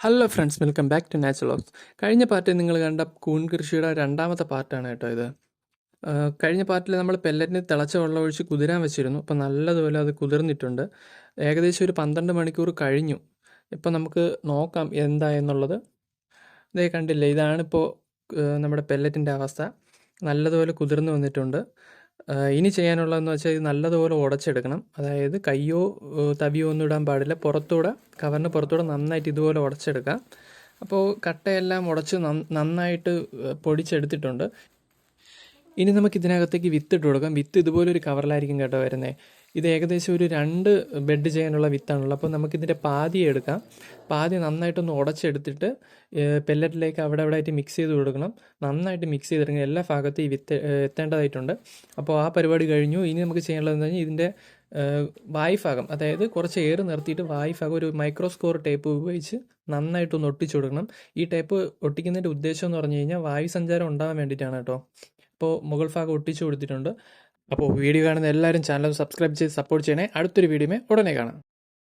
Hello friends welcome back to natural of കഴിഞ്ഞ പാർട്ടിൽ നിങ്ങൾ കണ്ട കൂൺ കൃഷിയുടെ രണ്ടാമത്തെ പാർട്ടാണ് കേട്ടോ ഇത്. കഴിഞ്ഞ പാർട്ടിൽ നമ്മൾ പെല്ലറ്റിന് തിളച്ച വെള്ളം ഒഴിച്ച് കുതിരാൻ വെച്ചിരുന്നു. അപ്പോൾ നല്ലതുപോലെ അത് കുതിർന്നിട്ടുണ്ട്. ഏകദേശം ഒരു പന്ത്രണ്ട് മണിക്കൂർ കഴിഞ്ഞു. ഇപ്പോൾ നമുക്ക് നോക്കാം എന്താ എന്നുള്ളത്. ഇതേ കണ്ടില്ലേ ഇതാണിപ്പോൾ നമ്മുടെ പെല്ലറ്റിന്റെ അവസ്ഥ. നല്ലതുപോലെ കുതിർന്നു വന്നിട്ടുണ്ട്. ഇനി ചെയ്യാനുള്ളതെന്ന് വെച്ചാൽ ഇത് നല്ലതുപോലെ ഉടച്ചെടുക്കണം. അതായത് കയ്യോ തവിയോ ഒന്നും ഇടാൻ പാടില്ല. പുറത്തൂടെ കവറിന് പുറത്തൂടെ നന്നായിട്ട് ഇതുപോലെ ഉടച്ചെടുക്കാം. അപ്പോൾ കട്ടയെല്ലാം ഉടച്ച് നന്ന- നന്നായിട്ട് പൊടിച്ചെടുത്തിട്ടുണ്ട്. ഇനി നമുക്ക് ഇതിനകത്തേക്ക് വിത്ത് ഇട്ട് കൊടുക്കാം. വിത്ത് ഇതുപോലെ ഒരു കവറിലായിരിക്കും കേട്ടോ വരുന്നത് ഇത് ഏകദേശം ഒരു രണ്ട് ബെഡ് ചെയ്യാനുള്ള വിത്താണുള്ളത്. അപ്പോൾ നമുക്കിതിന്റെ പാതി എടുക്കാം. പാതി നന്നായിട്ടൊന്ന് ഉടച്ചെടുത്തിട്ട് പെല്ലറ്റിലേക്ക് അവിടെ അവിടെ ആയിട്ട് മിക്സ് ചെയ്ത് കൊടുക്കണം. നന്നായിട്ട് മിക്സ് ചെയ്തെടുക്കണം എല്ലാ ഭാഗത്തും ഈ വിത്ത് എത്തേണ്ടതായിട്ടുണ്ട്. അപ്പോൾ ആ പരിപാടി കഴിഞ്ഞു. ഇനി നമുക്ക് ചെയ്യാനുള്ളതെന്ന് പറഞ്ഞാൽ ഇതിന്റെ വായ്ഭാഗം അതായത് കുറച്ച് എയർ നിർത്തിയിട്ട് വായ്ഭാഗം ഒരു മൈക്രോസ്കോർ ടേപ്പ് ഉപയോഗിച്ച് നന്നായിട്ടൊന്ന് ഒട്ടിച്ചു കൊടുക്കണം. ഈ ടേപ്പ് ഒട്ടിക്കുന്നതിന്റെ ഉദ്ദേശം എന്ന് പറഞ്ഞു കഴിഞ്ഞാൽ വായു സഞ്ചാരം ഉണ്ടാകാൻ വേണ്ടിയിട്ടാണ് കേട്ടോ. അപ്പോൾ മുഗൾ ഭാഗം ഒട്ടിച്ചു കൊടുത്തിട്ടുണ്ട്. അപ്പോൾ വീഡിയോ കാണുന്ന എല്ലാവരും ചാനൽ സബ്സ്ക്രൈബ് ചെയ്ത് സപ്പോർട്ട് ചെയ്യണേ. അടുത്തൊരു വീഡിയോമേ ഉടനെ കാണാം.